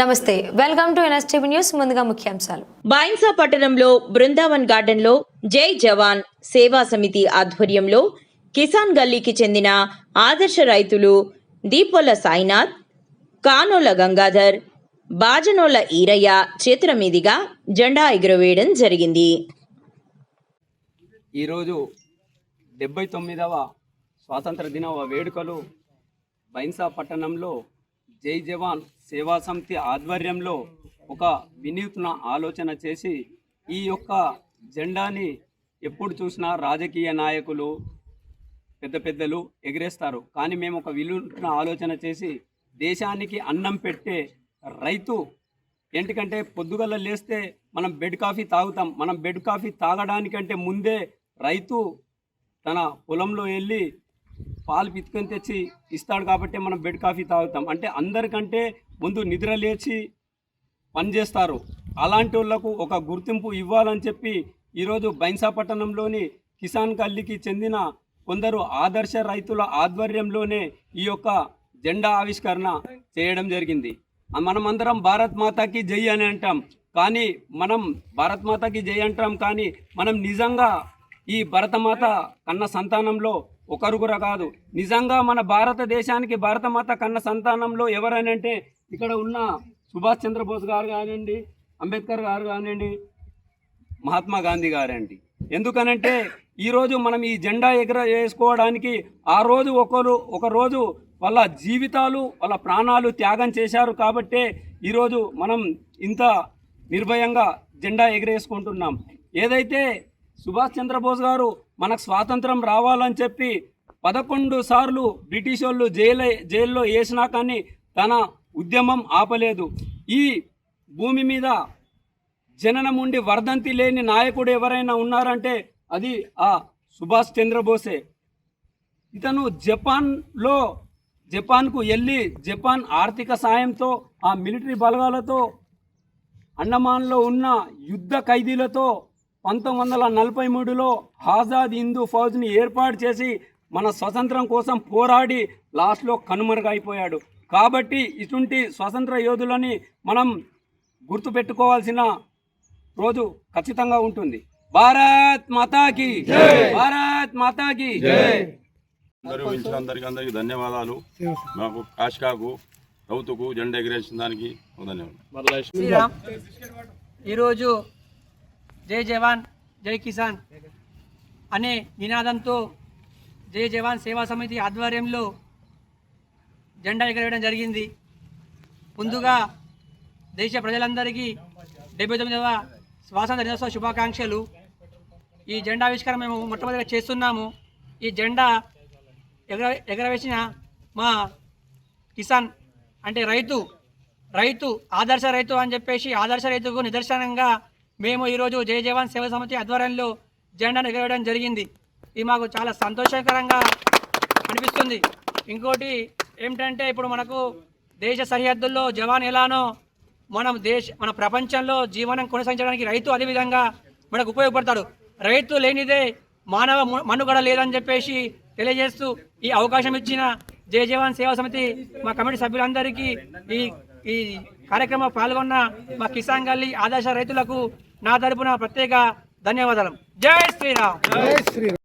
నమస్తే welcome to NSTV news ముందుగా ముఖ్యాంశాలు. బైన్సా పట్టణంలో బృందావన్ గార్డెన్లో జై జవాన్ సేవా సమితి ఆధ్వర్యంలో కిసాన్ గల్లీకి చెందిన ఆదర్శ రైతులు దీపోల సాయినాథ్ కానోల గంగాధర్ బాజనోల ఈరయ్య చేతుల మీదుగా జెండా ఎగురవేయడం జరిగింది. ఈరోజు డెబ్బై తొమ్మిదవ స్వాతంత్ర దినవ వేడుకలు బైన్సా పట్టణంలో జై జవాన్ సేవా సమితి ఆధ్వర్యంలో ఒక వినూత్న ఆలోచన చేసి ఈ యొక్క జెండాని ఎప్పుడు చూసినా రాజకీయ నాయకులు పెద్ద పెద్దలు ఎగిరేస్తారు. కానీ మేము ఒక వినూత్న ఆలోచన చేసి దేశానికి అన్నం పెట్టే రైతు ఎందుకంటే పొద్దుగల లేస్తే మనం బెడ్ కాఫీ తాగుతాం. మనం బెడ్ కాఫీ తాగడానికంటే ముందే రైతు తన పొలంలో వెళ్ళి పాలు పితుకొని తెచ్చి ఇస్తాడు కాబట్టి మనం బెడ్ కాఫీ తాగుతాం. అంటే అందరికంటే ముందు నిద్ర లేచి పనిచేస్తారు అలాంటి వాళ్ళకు ఒక గుర్తింపు ఇవ్వాలని చెప్పి ఈరోజు బైన్సాపట్టణంలోని కిసాన్ కల్లికి చెందిన కొందరు ఆదర్శ రైతుల ఆధ్వర్యంలోనే ఈ యొక్క జెండా ఆవిష్కరణ చేయడం జరిగింది. మనమందరం భారత్ మాతాకి జై అని అంటాం. కానీ మనం భారత్ మాతాకి జై అంటాం కానీ మనం నిజంగా ఈ భరతమాత కన్న సంతానంలో ఒకరు కూడా కాదు. నిజంగా మన భారతదేశానికి భారతమాత కన్న సంతానంలో ఎవరనంటే ఇక్కడ ఉన్న సుభాష్ చంద్రబోస్ గారు కానివ్వండి అంబేద్కర్ గారు కానివ్వండి మహాత్మా గాంధీ గారండి. ఎందుకనంటే ఈరోజు మనం ఈ జెండా ఎగర వేసుకోవడానికి ఆ రోజు ఒకరు ఒకరోజు వాళ్ళ జీవితాలు వాళ్ళ ప్రాణాలు త్యాగం చేశారు కాబట్టే ఈరోజు మనం ఇంత నిర్భయంగా జెండా ఎగరేసుకుంటున్నాం. ఏదైతే సుభాష్ చంద్రబోస్ గారు మనకు స్వాతంత్రం రావాలని చెప్పి పదకొండు సార్లు బ్రిటిష్ వాళ్ళు జైలు జైల్లో వేసినా కానీ తన ఉద్యమం ఆపలేదు. ఈ భూమి మీద జననం ఉండి వర్ధంతి లేని నాయకుడు ఎవరైనా ఉన్నారంటే అది ఆ సుభాష్ చంద్రబోసే. ఇతను జపాన్లో జపాన్కు వెళ్ళి జపాన్ ఆర్థిక సాయంతో ఆ మిలిటరీ బలగాలతో అండమాన్లో ఉన్న యుద్ధ ఖైదీలతో పంతొమ్మిది వందల నలభై మూడులో ఆజాద్ హిందూ ఫౌజ్ని ఏర్పాటు చేసి మన స్వతంత్రం కోసం పోరాడి లాస్ట్లో కనుమరుగైపోయాడు. కాబట్టి ఇటువంటి స్వతంత్ర యోధులని మనం గుర్తుపెట్టుకోవాల్సిన రోజు ఖచ్చితంగా ఉంటుంది. భారత్ మాతాకి భారత్ మాతాకి అందరికి అందరికి ధన్యవాదాలు. మాకు కాశికాకు రౌతుకు జెండా ఎగిరేసిన దానికి ధన్యవాదాలు. ఈరోజు జై జవాన్ జై కిసాన్ అనే నినాదంతో జై జవాన్ సేవా సమితి ఆధ్వర్యంలో జెండా ఎగరవేయడం జరిగింది. ముందుగా దేశ ప్రజలందరికీ డెబ్బై తొమ్మిదవ స్వాతంత్ర దినోత్సవ శుభాకాంక్షలు. ఈ జెండా ఆవిష్కరణ మేము మొట్టమొదటిగా చేస్తున్నాము. ఈ జెండా ఎగర ఎగరవేసిన మా కిసాన్ అంటే రైతు రైతు ఆదర్శ రైతు అని చెప్పేసి ఆదర్శ రైతుకు నిదర్శనంగా మేము ఈరోజు జయ జవాన్ సేవ సమితి ఆధ్వర్యంలో జెండాను ఎగరవేయడం జరిగింది. ఇది మాకు చాలా సంతోషకరంగా అనిపిస్తుంది. ఇంకోటి ఏమిటంటే ఇప్పుడు మనకు దేశ సరిహద్దుల్లో జవాన్ ఎలానో మనం దేశ మన ప్రపంచంలో జీవనం కొనసాగించడానికి రైతు అదేవిధంగా మనకు ఉపయోగపడతాడు. రైతు లేనిదే మానవ మనుగడ లేదని చెప్పేసి తెలియజేస్తూ ఈ అవకాశం ఇచ్చిన జయ జవాన్ సేవా సమితి మా కమిటీ సభ్యులందరికీ ఈ ఈ కార్యక్రమం పాల్గొన్న మా కిసాన్ గల్లీ ఆదర్శ రైతులకు నా తరపున ప్రత్యేక ధన్యవాదాలు. జై శ్రీరామ్. జై శ్రీరామ్.